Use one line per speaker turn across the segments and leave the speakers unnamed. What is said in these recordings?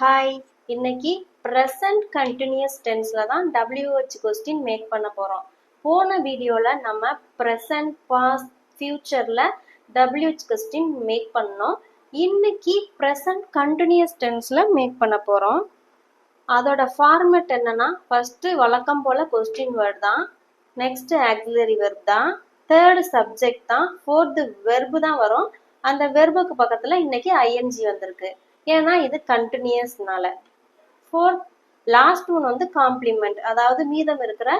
Hi இன்னைக்கு present continuous டென்ஸில் தான் WH question make பண்ண போகிறோம் போன வீடியோவில் நம்ம ப்ரெசன்ட் பாஸ்ட் ஃப்யூச்சரில் டபிள்யூஹெச் கொஸ்டின் மேக் பண்ணோம். இன்னைக்கு ப்ரெசன்ட் கண்டினியூஸ் டென்ஸில் மேக் பண்ண போகிறோம் அதோட ஃபார்மேட் என்னன்னா ஃபஸ்ட்டு வழக்கம் போல் கொஸ்டின் வேர்ட் தான் நெக்ஸ்ட்டு ஆக்சிலரி வெர்ப் தான் தேர்டு சப்ஜெக்ட் தான் ஃபோர்த்து வெர்பு தான் வரும். அந்த வெர்புக்கு பக்கத்தில் இன்னைக்கு ஐஎன்ஜி வந்திருக்கு. ஏன்னா இது கண்டினியூஸ்னால ஃபோர்த் லாஸ்ட் ஒன் வந்து காம்ப்ளிமெண்ட் அதாவது மீதம் இருக்கிற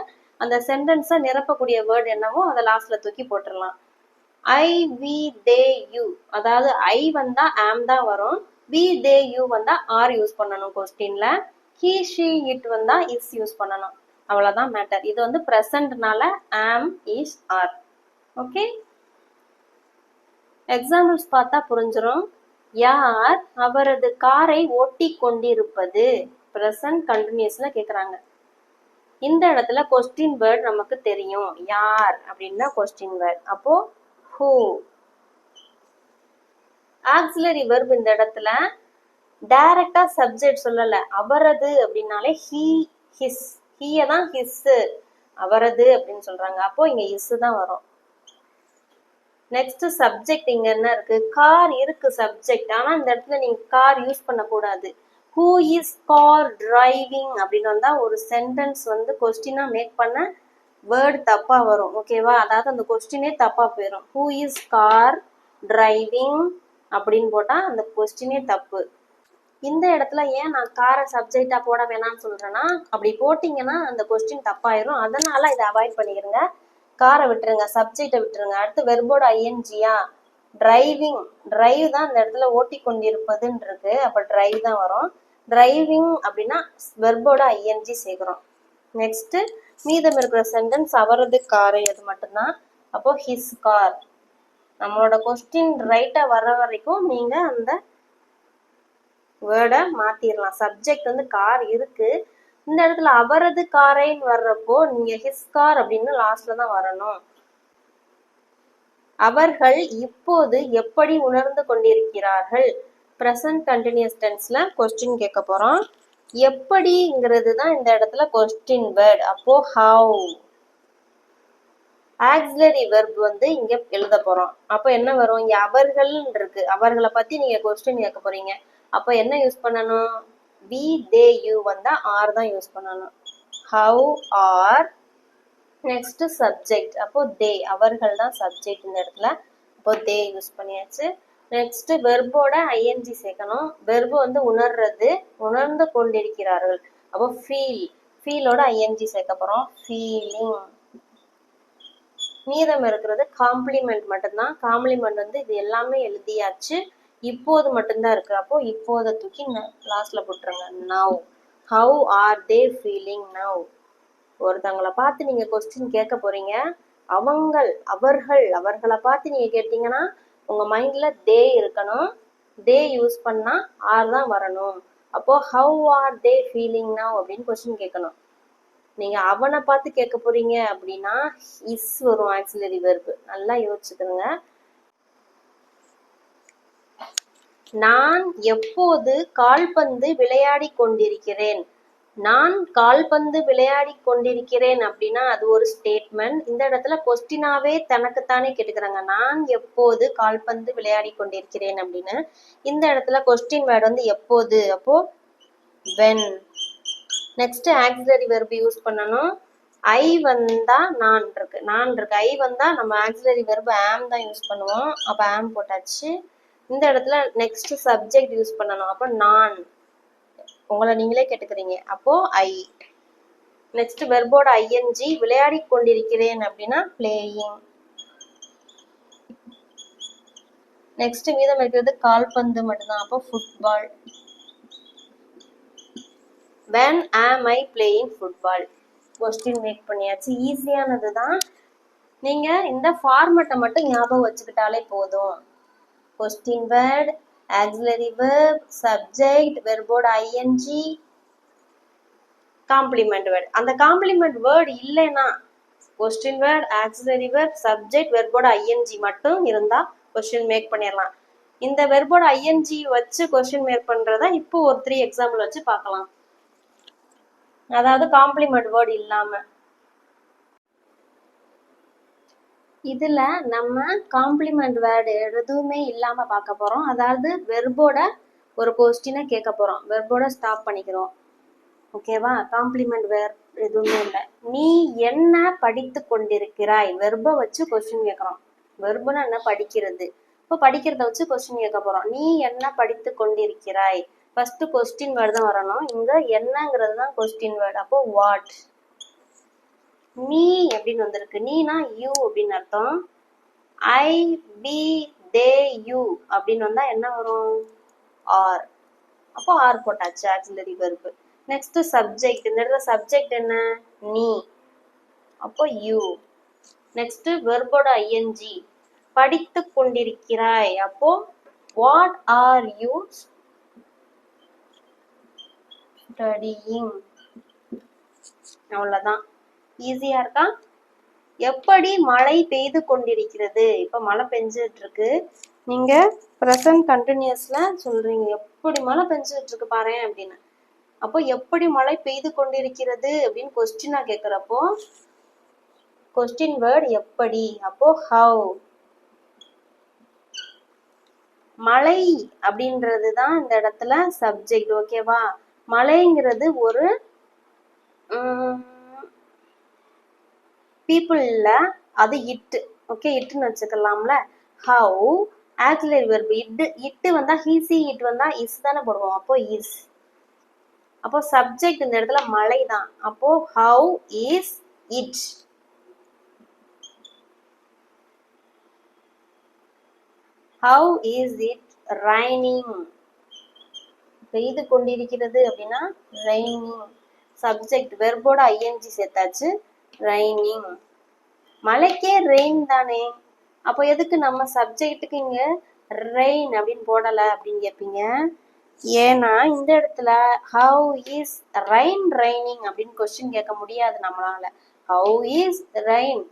அந்த சென்டென்ஸை நிரப்பக்கூடிய வேர்ட் என்னவோ அதை லாஸ்ட்ல தூக்கி போட்டுடலாம் ஐ வி தே யூ அதாவது ஐ வந்தா ஆம் தான் வரும். வி தே யூ வந்தா ஆர் யூஸ் பண்ணணும் கொஸ்டின்ல ஹீ ஷீ இட் வந்தா இஸ் யூஸ் பண்ணணும். அவ்வளவுதான் மேட்டர் இது வந்து ப்ரெசன்ட்னால am is R okay examples பார்த்தா புரிஞ்சிடும் யார் அவரது காரை ஓட்டி கொண்டிருப்பது? பிரசன்ட் கண்டினியூஸ்ல கேக்குறாங்க. இந்த இடத்துல கொஸ்டின் வேர்ட் நமக்கு தெரியும். யார் அப்படின்னா கொஸ்டின் வேர்ட் அப்போ ஹூ ஆக்சிலரி வெர்ப் இந்த இடத்துல டைரக்டா சப்ஜெக்ட் சொல்லல. அவரது அப்படின்னாலே ஹீ ஹிஸ் ஹீய தான் ஹிஸ் அவரது அப்படின்னு சொல்றாங்க. அப்போ இங்க இஸ் தான் வரும். நெக்ஸ்ட் சப்ஜெக்ட் இங்க என்ன இருக்கு? கார் இருக்கு சப்ஜெக்ட் ஆனா இந்த இடத்துல நீங்க கார் யூஸ் பண்ணக்கூடாது. ஹூ இஸ் கார் டிரைவிங் அப்படின்னு வந்தா ஒரு சென்டென்ஸ் வந்து கொஸ்டினா மேக் பண்ண வேர்டு தப்பா வரும். ஓகேவா அதாவது அந்த கொஸ்டினே தப்பா போயிடும் ஹூ இஸ் கார் டிரைவிங் அப்படின்னு போட்டா அந்த கொஸ்டினே தப்பு. இந்த இடத்துல ஏன் நான் காரை சப்ஜெக்டா போட வேணாம்னு சொல்றேன்னா அப்படி போட்டீங்கன்னா அந்த கொஸ்டின் தப்பாயிரும். அதனால இதை அவாய்ட் பண்ணிக்கிறேங்க காரை விட்டுருங்க சப்ஜெக்டை விட்டுருங்க. அடுத்து வெர்போட ஐஎன்ஜியா டிரைவிங் டிரைவ் தான் அந்த இடத்துல ஓட்டி கொண்டிருப்பதுன்னு இருக்கு அப்ப டிரைவ் தான் வரும். டிரைவிங் அப்படின்னா வெர்போட ஐஎன்ஜி சேர்க்கிறோம். நெக்ஸ்ட் மீதம் இருக்கிற சென்டென்ஸ் அவரது காரை அது மட்டும்தான். அப்போ ஹிஸ் கார் நம்மளோட கொஸ்டின் ரைட்டா வர்ற வரைக்கும் நீங்க அந்த வேர்டை மாத்திரலாம். சப்ஜெக்ட் வந்து கார் இருக்கு. இந்த இடத்துல அவரது காரைன்னு வர்றப்போ நீங்க ஹிஸ் கார் அப்படின்னு லாஸ்ட்ல தான் வரணும். அவர்கள் இப்போது எப்படி உணர்ந்து கொண்டிருக்கிறார்கள்? ப்ரெசன்ட் கண்டினியூஸ் டென்ஸ்ல கொஸ்டின் கேட்க போறோம். எப்படிங்கிறது தான் இந்த இடத்துல கொஸ்டின் வேர்ட் அப்போ ஹவு ஆக்சிலரி வெர்ப் வந்து இங்க எழுத போறோம். அப்போ என்ன வரும்? இங்க அவர்கள் இருக்கு. அவர்களை பத்தி நீங்க கொஸ்டின் கேட்க போறீங்க. அப்போ என்ன யூஸ் பண்ணணும்? வி தே யூ வந்தா ஆர் தான் யூஸ் பண்ணணும் ஹவு ஆர் நெக்ஸ்ட் சப்ஜெக்ட் அப்போ தே அவர்கள் தான் சப்ஜெக்ட் இந்த இடத்துல. அப்போ தே யூஸ் பண்ணியாச்சு. நெக்ஸ்ட் வெர்போட ஐஎன்ஜி சேர்க்கணும். வெர்பு வந்து உணர்றது உணர்ந்து கொண்டிருக்கிறார்கள். அப்போ ஃபீல் ஃபீலோட ஐஎன்ஜி சேர்க்க போறோம். ஃபீலிங் மீதம் இருக்கிறது காம்ப்ளிமெண்ட் மட்டும்தான். காம்ப்ளிமெண்ட் வந்து இது எல்லாமே எழுதியாச்சு. இப்போது மட்டும்தான் இருக்கு. அப்போ இப்போதை தூக்கி லாஸ்ட்ல போட்டுருங்க. Now how are they feeling now ஒருத்தவங்களை பார்த்து நீங்க கொஸ்டின் கேட்க போறீங்க. அவங்கள் அவர்கள் அவர்களை பார்த்து நீங்க கேட்டீங்கன்னா உங்க மைண்ட்ல தே இருக்கணும். தே யூஸ் பண்ணா ஆர் தான் வரணும். அப்போ how are they feeling now அப்படின்னு கொஸ்டின் கேட்கணும். நீங்க அவனை பார்த்து கேட்க போறீங்க அப்படின்னா இஸ் வரும் ஆக்சிலரி வெர்பு நல்லா யோசிச்சுக்கோங்க. நான் எப்போது கால்பந்து விளையாடி கொண்டிருக்கிறேன்? நான் கால்பந்து விளையாடி கொண்டிருக்கிறேன் அப்படின்னா அது ஒரு ஸ்டேட்மெண்ட் இந்த இடத்துல கொஸ்டினாவே தனக்குத்தானே கேட்டுக்கிறாங்க. நான் எப்போது கால்பந்து விளையாடி கொண்டிருக்கிறேன் அப்படின்னு இந்த இடத்துல கொஸ்டின் வேர்டு வந்து எப்போது? அப்போ when next auxiliary verb use பண்ணணும். ஐ வந்தா நான் இருக்கு. நான் இருக்கு. ஐ வந்தா நம்ம ஆக்சிலரி வெர்ப் ஆம் தான் யூஸ் பண்ணுவோம். அப்போ ஆம் போட்டாச்சு. இந்த இடத்துல நெக்ஸ்ட் சப்ஜெக்ட் யூஸ் பண்ணணும். அப்போ நான். உங்களை நீங்களே கேட்டுக்கிறீங்க. அப்போ ஐ நெக்ஸ்ட் வெர்போட ஐஎன்ஜி விளையாடி கொண்டிருக்கிறேன் அப்படின்னா பிளேயிங் நெக்ஸ்ட் மீதம் இருக்கிறது கால்பந்து மட்டும்தான். அப்போ football when am I playing football question make பண்ணியாச்சு. ஈஸியானது தான் நீங்க இந்த ஃபார்மெட்டை மட்டும் ஞாபகம் வச்சுக்கிட்டாலே போதும். Question word auxiliary verb subject வெர்போட ING complement word அந்த காம்ப்ளிமெண்ட் வேர்ட் இல்லைன்னா question word auxiliary verb subject வெர்போட ING மட்டும் இருந்தா கொஸ்டின் மேக் பண்ணிடலாம் இந்த வெர்போட ஐஎன்ஜி வச்சு கொஸ்டின் மேக் பண்றத இப்போ ஒரு த்ரீ எக்ஸாம்பிள் வச்சு பார்க்கலாம். அதாவது காம்ப்ளிமெண்ட் வேர்டு இல்லாமல் இதுல நம்ம காம்ப்ளிமெண்ட் வேர்டு எதுவுமே இல்லாம பார்க்க போறோம். அதாவது வெர்போட ஒரு கொஸ்டினை கேட்க போறோம். வெர்போட ஸ்டாப் பண்ணிக்கிறோம். ஓகேவா காம்ப்ளிமெண்ட் வேர் எதுவுமே இல்லை. நீ என்ன படித்து கொண்டிருக்கிறாய்? வெர்பை வச்சு கொஸ்டின் கேட்குறோம். வெர்புனா என்ன? படிக்கிறது. இப்போ படிக்கிறத வச்சு கொஸ்டின் கேட்க போறோம். நீ என்ன படித்து கொண்டிருக்கிறாய்? ஃபர்ஸ்ட் கொஸ்டின் வேர்டு தான் வரணும். இங்க என்னங்கிறது தான் கொஸ்டின் வேர்டு அப்போ வாட் நீ அப்படின்னு வந்திருக்கு. நீனா யூ அப்படின்னு அர்த்தம். ஐ பி தே யூ அப்படின்னு வந்தா என்ன வரும்? ஆர். அப்போ ஆர் போட்டாச்சு ஆக்சிலரி வெர்பு நெக்ஸ்ட் சப்ஜெக்ட் இந்த இடத்துல சப்ஜெக்ட் என்ன? நீ. அப்போ யூ. நெக்ஸ்ட் வெர்போட ஐஎன்ஜி படித்து கொண்டிருக்கிறாய். அப்போ வாட் ஆர் யூ ஸ்டடியிங் அவ்வளோதான் ஈஸியா இருக்கா? எப்படி மழை பெய்து கொண்டிருக்கிறது? இப்ப மழை பெஞ்சிட்டு இருக்கு நீங்க ப்ரெசன்ட் கண்டினியூஸ்ல சொல்றீங்க. எப்படி மழை பெஞ்சிட்டு இருக்கு பாரு அப்படின்னு. அப்போ எப்படி மழை பெய்து கொண்டிருக்கிறது அப்படின்னு கொஸ்டினா கேக்குறப்போ கொஸ்டின் வேர்ட் எப்படி? அப்போ ஹவ் மழை அப்படின்றது தான் இந்த இடத்துல சப்ஜெக்ட் ஓகேவா மழைங்கிறது ஒரு பீப்புளில் அது இட்டு ஓகே இட்டுன்னு வச்சுக்கலாம்ல. ஹவு ஆக்சிலரி வெர்பு இட்டு இட்டு வந்தா ஹீசி இட் வந்தா இஸ் தானே போடுவோம். அப்போ இஸ் அப்போ சப்ஜெக்ட் இந்த இடத்துல மழை தான். அப்போ how is it how is it raining பெய்து கொண்டிருக்கிறது அப்படின்னா ரைனிங் சப்ஜெக்ட் வெர்போட ஐஎன்ஜி சேர்த்தாச்சு. ரைனிங் மழைக்கே ரெயின் தானே. அப்போ எதுக்கு நம்ம சப்ஜெக்ட்டுக்கு இங்க ரெயின் அப்படின்னு போடல அப்படின்னு கேட்பீங்க ஏன்னா இந்த இடத்துல ஹவு இஸ் ரெயின் ரைனிங் அப்படின்னு கொஸ்டின் கேட்க முடியாது நம்மளால. ஹவு இஸ் ரெயின்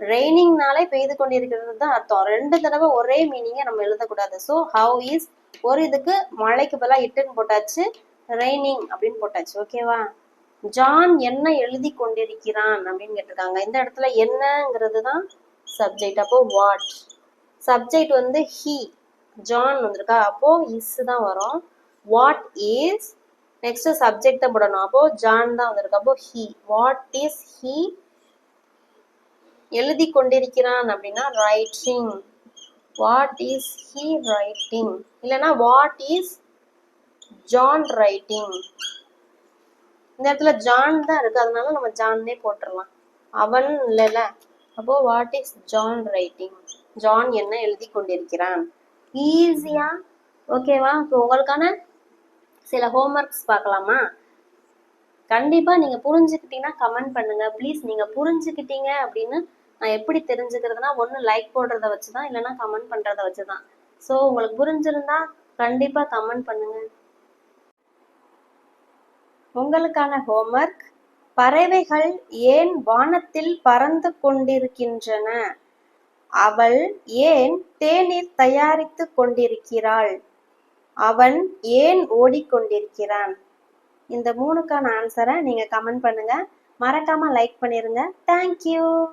ரெய்னிங்னாலே பெய்து கொண்டிருக்கிறது தான் அர்த்தம். ரெண்டு தடவை ஒரே மீனிங்கை நம்ம எழுதக்கூடாது. ஸோ ஹவு இஸ் ஒரு இதுக்கு மழைக்கு பதிலாக இட்டுன்னு போட்டாச்சு ரெய்னிங் அப்படின்னு போட்டாச்சு. ஓகேவா ஜான் என்ன எழுதி கொண்டிருக்கிறான் அப்படின்னு கேட்டிருக்காங்க. இந்த இடத்துல என்னங்கிறது தான் சப்ஜெக்ட் அப்போ வாட் சப்ஜெக்ட் வந்து ஹி ஜான் வந்திருக்கா. அப்போ இஸ் தான் வரும். வாட் இஸ் நெக்ஸ்ட் சப்ஜெக்ட் தான் போடணும். அப்போ ஜான் தான் வந்திருக்கு. அப்போ ஹி வாட் இஸ் ஹி எழுதி கொண்டிருக்கிறான் அப்படின்னா writing what is he writing இல்லைன்னா வாட் இஸ் ஜான் ரைட்டிங் இந்த இடத்துல ஜான் தான் இருக்கு. அதனால நம்ம ஜான்னே போட்டுடலாம் அவன் இல்லைல்ல. அப்போ what is John writing John என்ன எழுதி கொண்டிருக்கிறான்? ஈஸியா ஓகேவா இப்போ உங்களுக்கான சில ஹோம்ஒர்க்ஸ் பார்க்கலாமா? கண்டிப்பா நீங்க புரிஞ்சுக்கிட்டீங்கன்னா கமெண்ட் பண்ணுங்க. ப்ளீஸ் நீங்க புரிஞ்சுக்கிட்டீங்க அப்படின்னு நான் எப்படி தெரிஞ்சுக்கிறதுனா ஒன்று லைக் போடுறத வச்சு தான் இல்லைன்னா கமெண்ட் பண்றதை வச்சு தான் ஸோ உங்களுக்கு புரிஞ்சிருந்தா கண்டிப்பா கமெண்ட் பண்ணுங்க. உங்களுக்கான ஹோம்ஒர்க் பறவைகள் ஏன் வானத்தில் பறந்து கொண்டிருக்கின்றன? அவள் ஏன் தேநீர் தயாரித்து கொண்டிருக்கிறாள்? அவன் ஏன் ஓடிக்கொண்டிருக்கிறான்? இந்த மூணுக்கான ஆன்சரை நீங்கள் கமெண்ட் பண்ணுங்க. மறக்காமல் லைக் பண்ணிடுங்க தேங்க்யூ